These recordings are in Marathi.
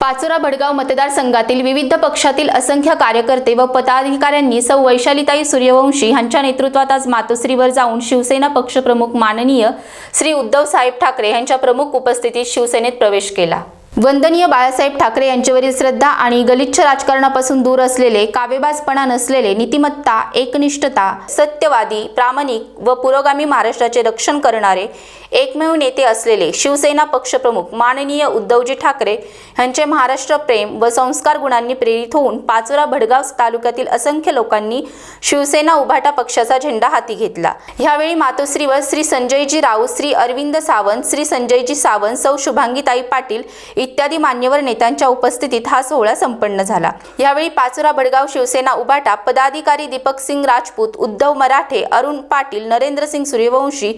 पाचोरा भडगाव मतदारसंघातील विविध पक्षातील असंख्य कार्यकर्ते व पदाधिकाऱ्यांनी सौ वैशालीताई सूर्यवंशी यांच्या नेतृत्वात आज मातोश्रीवर जाऊन शिवसेना पक्षप्रमुख माननीय श्री उद्धव साहेब ठाकरे यांच्या प्रमुख उपस्थितीत शिवसेनेत प्रवेश केला. वंदनीय बाळासाहेब ठाकरे यांच्यावरील श्रद्धा आणि गलिच्छ राजकारणापासून दूर असलेले कावेबाजपणा नसलेले नीतिमत्ता एकनिष्ठता सत्यवादी प्रामाणिक व पुरोगामी महाराष्ट्राचे रक्षण करणारे एकमेव नेते असलेले शिवसेना पक्षप्रमुख माननीय उद्धवजी ठाकरे यांचे महाराष्ट्र प्रेम व संस्कार गुणांनी प्रेरित होऊन पाचोरा भडगाव तालुक्यातील असंख्य लोकांनी शिवसेना उभाटा पक्षाचा झेंडा हाती घेतला. यावेळी मातोश्रीवर श्री संजयजी राऊत श्री अरविंद सावंत श्री संजयजी सावंत सौ शुभांगीताई पाटील इत्यादी मान्यवर नेत्यांच्या उपस्थितीत हा सोहळा संपन्न झाला. यावेळी पाचोरा भडगाव शिवसेना उभाटा पदाधिकारी दीपक सिंग राजपूत उद्धव मराठे अरुण पाटील नरेंद्र सिंग सूर्यवंशी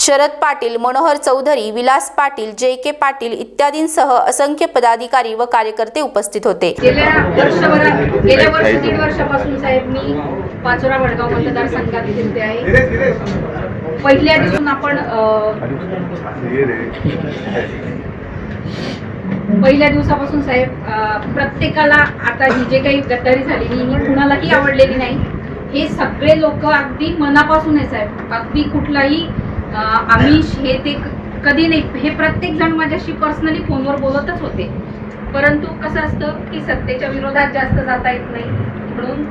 शरद पाटील मनोहर चौधरी विलास पाटील जे के पाटील इत्यादींसह असंख्य पदाधिकारी व कार्यकर्ते उपस्थित होते. गेल्या वर्षभरात गेल्या वर्ष दीड वर्षापासून साहेब मी पाचोरा वडगाव मतदारसंघात फिरते आहे. पहिल्या दिवसून आपण पहिल्या दिवसापासून साहेब प्रत्येकाला आता ही जे काही गद्दारी झालेली ही कुणालाही आवडलेली नाही. हे सगळे लोक अगदी मनापासून आहे साहेब. अगदी कुठलाही आमिष हे ते कधी नाही. हे प्रत्येक जण माझ्याशी पर्सनली फोनवर बोलतच होते. परंतु कसं असतं की सत्तेच्या विरोधात जास्त जाता येत नाही. म्हणून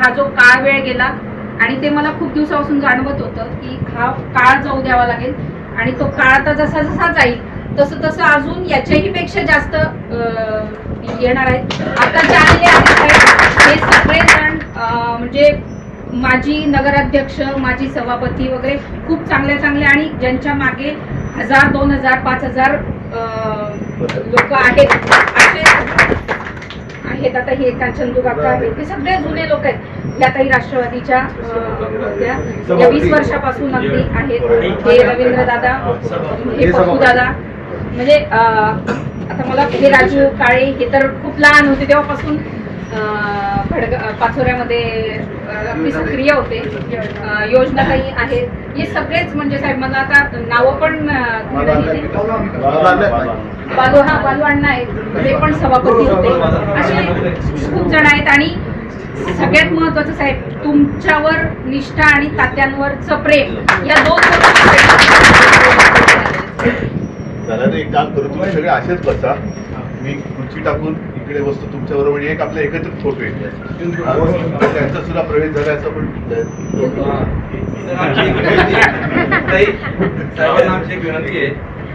हा जो काळ वेळ गेला आणि ते मला खूप दिवसापासून जाणवत होतं की हा काळ जाऊ द्यावा लागेल. आणि तो काळ आता जसा जसा जाईल तसं तसं अजून याच्याही पेक्षा जास्त येणार आहेत. आता जे आलेले आहेत हे सगळेजण म्हणजे माजी नगराध्यक्ष माजी सभापती वगैरे खूप चांगल्या चांगल्या आणि ज्यांच्या मागे हजार दोन हजार पाच हजार लोक आहेत. असे आहेत. आता हे कांचनदू काका आहेत. हे सगळे जुने लोक आहेत. या काही राष्ट्रवादीच्या होत्या. या वीस वर्षापासून अगदी आहेत. हे रवींद्र दादा हे पप्पू दादा म्हणजे अं, आता मला हे राजू काळे हे तर खूप लहान होते तेव्हापासून अं, भडग पाचोऱ्यामध्ये अगदी सक्रिय होते. अं, योजना काही आहेत. हे सगळेच म्हणजे साहेब मला आता नावं पण हे. बालू हा बालू अण्णा आहेत. ते पण सभापती होते. असे खूप जण आहेत आणि सगळ्यात महत्वाचं साहेब तुमच्यावर निष्ठा आणि तात्यांवरचं प्रेम या दोन गोष्टी झालं तर एक काम करू तुम्ही सगळे असेच बसा. मी खुर्ची टाकून इकडे बसतो तुमच्या बरोबर एक आपला एकत्रित फोटो येईल त्यांचा सुद्धा प्रवेश झाला असं पण आमची एक विनंती आहे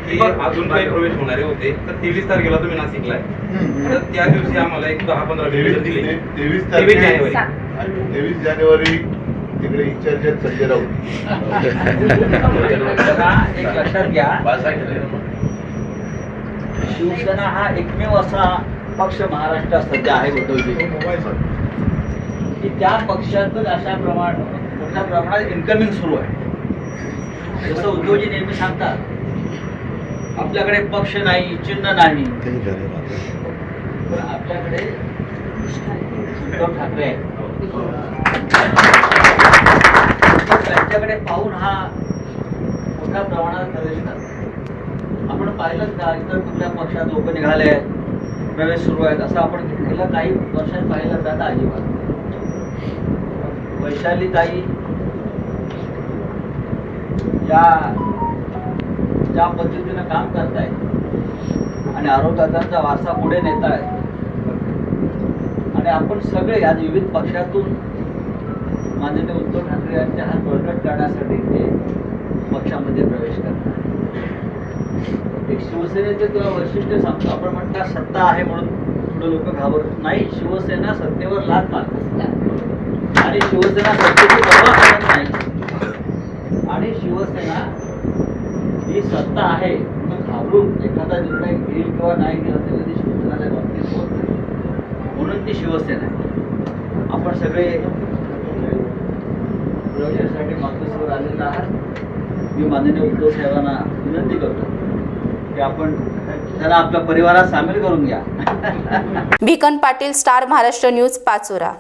की अजून काही प्रवेश होणारे होते. तर तेवीस तारखेला तुम्ही नाशिकला आहे तर त्या दिवशी आम्हाला एक दहा पंधरा दिली. तेवीस तारखे जानेवारी. तेवीस जानेवारी तिकडे इन्चार्ज आहेत संजय राऊत. एक लक्षात घ्या. शिवसेना हा एकमेव असा पक्ष महाराष्ट्रात सध्या आहे उद्धवजी. की त्या पक्षातच अशा प्रमाण मोठ्या प्रमाणात इन्कमिंग सुरू आहे. जसं उद्धवजी नेहमी सांगतात आपल्याकडे पक्ष नाही चिन्ह नाही. पण आपल्याकडे उद्धव ठाकरे आहेत. त्यांच्याकडे पाहून हा मोठ्या प्रमाणात प्रवेश करतो पाहिलंच का? इतर कुठल्या पक्षात लोक निघाले आहेत प्रवेश सुरू आहेत असं आपण गेल्या काही वर्षात पाहिलं जातं अजिबात? वैशाली ताई या ज्या पद्धतीनं काम करतायत आणि आरोग्यदात्यांचा वारसा पुढे नेत आहेत आणि आपण सगळे आज विविध पक्षातून माननीय उद्धव ठाकरे यांच्या हात बळकट करण्यासाठी ते पक्षामध्ये प्रवेश करतात. एक शिवसेनेचे तुला वैशिष्ट्य सांगतो. आपण म्हणता सत्ता आहे म्हणून थोडं लोक घाबरत नाही. शिवसेना सत्तेवर लाद मारते आणि शिवसेना सत्तेची पर्वा करत नाही. आणि शिवसेना ही सत्ता आहे म्हणून घाबरून एखादा निर्णय घेईल किंवा नाही घेईल असं कधी शिवसेनाच्या बाबतीत होत नाही. म्हणून ती शिवसेना आहे. आपण सगळे प्रवेशासाठी मातोश्रीवर आलेला आहात. मी माननीय उद्धव साहेबांना विनंती करतो. की आपण त्याला आपल्या परिवारात सामील करून घ्या. Bhikan Patil star Maharashtra news Pachora.